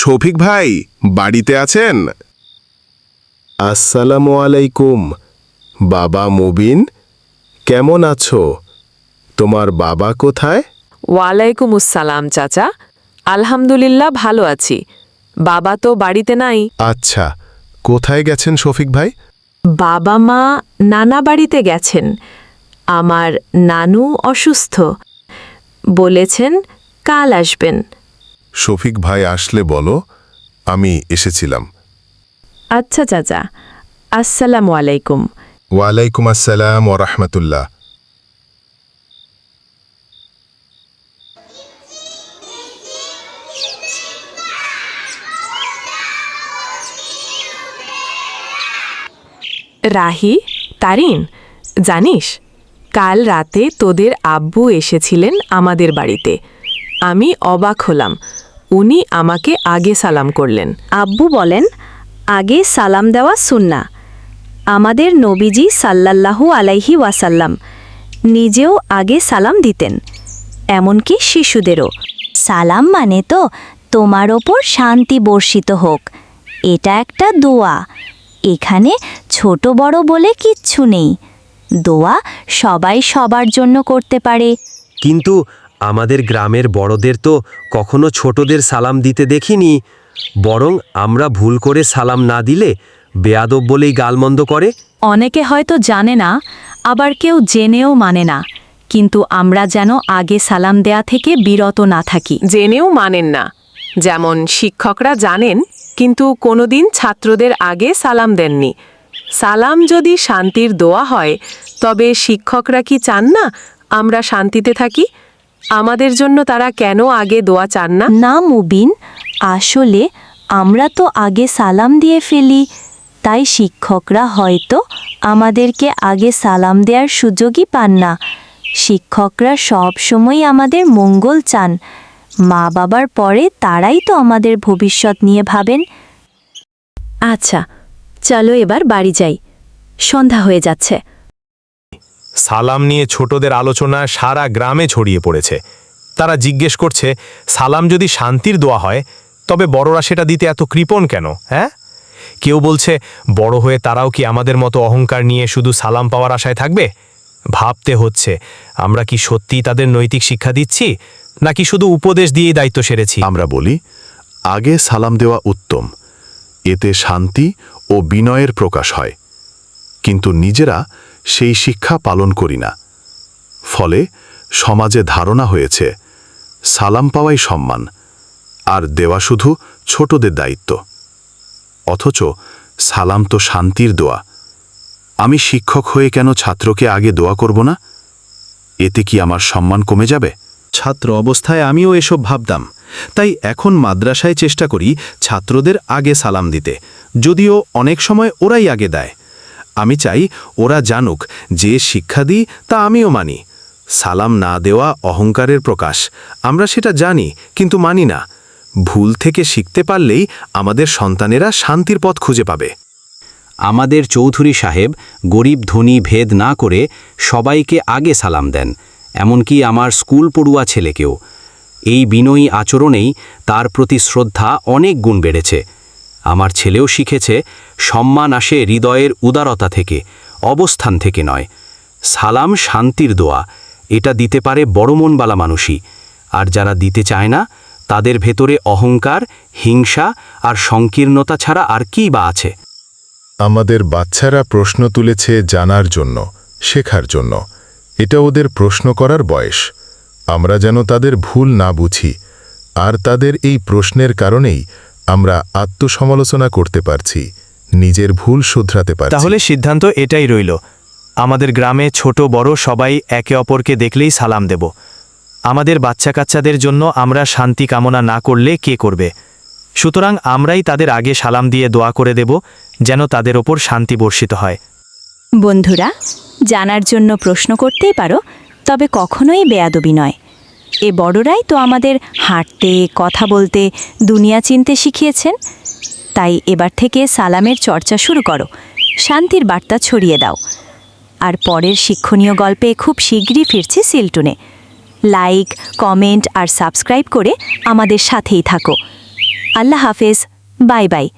শফিক ভাই বাড়িতে আছেন? আসসালামু আলাইকুম। বাবা মুবিন কেমন আছো? তোমার বাবা কোথায়? ওয়ালাইকুম আসসালাম চাচা। আলহামদুলিল্লাহ ভালো আছি। বাবা তো বাড়িতে নাই। আচ্ছা কোথায় গেছেন শফিক ভাই? বাবা মা নানা বাড়িতে গেছেন। আমার নানু অসুস্থ। বলেছেন কাল আসবেন। শফিক ভাই আসলে বলো আমি এসেছিলাম। আচ্ছা চাচা আসসালামু আলাইকুম। ওয়ালাইকুম আসসালাম ও রহমতুল্লাহ। রাহি তারিন জানিস কাল রাতে তোদের আব্বু এসেছিলেন আমাদের বাড়িতে। আমি অবাক হলাম। উনি আমাকে আগে সালাম করলেন। আব্বু বলেন আগে সালাম দেওয়া সুন্না। আমাদের নবীজি সাল্লাল্লাহু আলাইহি ওয়াসাল্লাম নিজেও আগে সালাম দিতেন এমনকি শিশুদেরও। সালাম মানে তো তোমার ওপর শান্তি বর্ষিত হোক এটা একটা দোয়া। এখানে ছোট বড় বলে কিচ্ছু নেই। দোয়া সবাই সবার জন্য করতে পারে। কিন্তু আমাদের গ্রামের বড়দের তো কখনো ছোটদের সালাম দিতে দেখিনি বরং আমরা ভুল করে সালাম না দিলে বেয়াদব বলেই গালমন্দ করে। অনেকে হয়তো জানে না আবার কেউ জেনেও মানে না কিন্তু আমরা যেন আগে সালাম দেয়া থেকে বিরত না থাকি। জেনেও মানেন না যেমন শিক্ষকরা জানেন কিন্তু কোনোদিন ছাত্রদের আগে সালাম দেননি। সালাম যদি শান্তির দোয়া হয় তবে শিক্ষকরা কি চান না আমরা শান্তিতে থাকি? আমাদের জন্য তারা কেন আগে দোয়া চান না? না মুবিন আসলে আমরা তো আগে সালাম দিয়ে ফেলি তাই শিক্ষকরা হয়তো আমাদেরকে আগে সালাম দেওয়ার সুযোগই পান না। শিক্ষকরা সব সময় আমাদের মঙ্গল চান। মা বাবার পরে তারাই তো আমাদের ভবিষ্যৎ নিয়ে ভাবেন। আচ্ছা চলো এবার বাড়ি যাই। সন্ধ্যা হয়ে যাচ্ছে। সালাম নিয়ে ছোটদের আলোচনা সারা গ্রামে ছড়িয়ে পড়েছে। তারা জিজ্ঞেস করছে, সালাম যদি শান্তির দোয়া হয়, তবে বড়রা সেটা দিতে এত কৃপণ কেন হ্যাঁ? কেউ বলছে, বড় হয়ে তারাও কি আমাদের মতো অহংকার নিয়ে শুধু সালাম পাওয়ার আশায় থাকবে? ভাবতে হচ্ছে, আমরা কি সত্যিই তাদের নৈতিক শিক্ষা দিচ্ছি, নাকি শুধু উপদেশ দিয়েই দায়িত্ব সেরেছি? আমরা বলি, আগে সালাম দেওয়া উত্তম। এতে শান্তি ও বিনয়ের প্রকাশ হয়। কিন্তু নিজেরা সেই শিক্ষা পালন করি না। ফলে সমাজে ধারণা হয়েছে, সালাম পাওয়াই সম্মান, আর দেওয়া শুধু ছোটদের দায়িত্ব। অথচ সালাম তো শান্তির দোয়া। আমি শিক্ষক হয়ে কেন ছাত্রকে আগে দোয়া করব না? এতে কি আমার সম্মান কমে যাবে? ছাত্র অবস্থায় আমিও এসব ভাবতাম। তাই এখন মাদ্রাসায় চেষ্টা করি ছাত্রদের আগে সালাম দিতে। যদিও অনেক সময় ওরাই আগে দেয়। আমি চাই ওরা জানুক যে শিক্ষা দিই তা আমিও মানি। সালাম না দেওয়া অহংকারের প্রকাশ। আমরা সেটা জানি, কিন্তু মানি না। ভুল থেকে শিখতে পারলেই আমাদের সন্তানেরা শান্তির পথ খুঁজে পাবে। আমাদের চৌধুরী সাহেব গরিব ধনী ভেদ না করে সবাইকে আগে সালাম দেন, এমনকি আমার স্কুল পড়ুয়া ছেলেকেও। এই বিনয়ী আচরণেই তার প্রতি শ্রদ্ধা অনেক গুণ বেড়েছে। আমার ছেলেও শিখেছে, সম্মান আসে হৃদয়ের উদারতা থেকে, অবস্থান থেকে নয়। সালাম শান্তির দোয়া, এটা দিতে পারে বড় মনবালা মানুষই। আর যারা দিতে চায় না, তাদের ভেতরে অহংকার, হিংসা আর সংকীর্ণতা ছাড়া আর কী বা আছে? আমাদের বাচ্চারা প্রশ্ন তুলেছে জানার জন্য, শেখার জন্য। এটা ওদের প্রশ্ন করার বয়স। আমরা যেন তাদের ভুল না বুঝি। আর তাদের এই প্রশ্নের কারণেই আমরা আত্মসমালোচনা করতে পারছি নিজের ভুল শুধরাতে পারছি। তাহলে সিদ্ধান্ত এটাই রইল। আমাদের গ্রামে ছোট বড় সবাই একে অপরকে দেখলেই সালাম দেব। আমাদের বাচ্চা কাচ্চাদের জন্য আমরা শান্তি কামনা না করলে কে করবে? সুতরাং আমরাই তাদের আগে সালাম দিয়ে দোয়া করে দেব যেন তাদের ওপর শান্তি বর্ষিত হয়। বন্ধুরা জানার জন্য প্রশ্ন করতেই পারো তবে কখনোই বেয়াদবি নয়। এ বড়রাই তো আমাদের হাঁটতে, কথা বলতে, দুনিয়া চিনতে শিখিয়েছেন। তাই এবার থেকে সালামের চর্চা শুরু করো, শান্তির বার্তা ছড়িয়ে দাও। আর পরের শিক্ষণীয় গল্পে খুব শীঘ্রই ফিরছি সিলটুনে। লাইক, কমেন্ট আর সাবস্ক্রাইব করে আমাদের সাথেই থাকো। আল্লাহ হাফেজ, বাই বাই।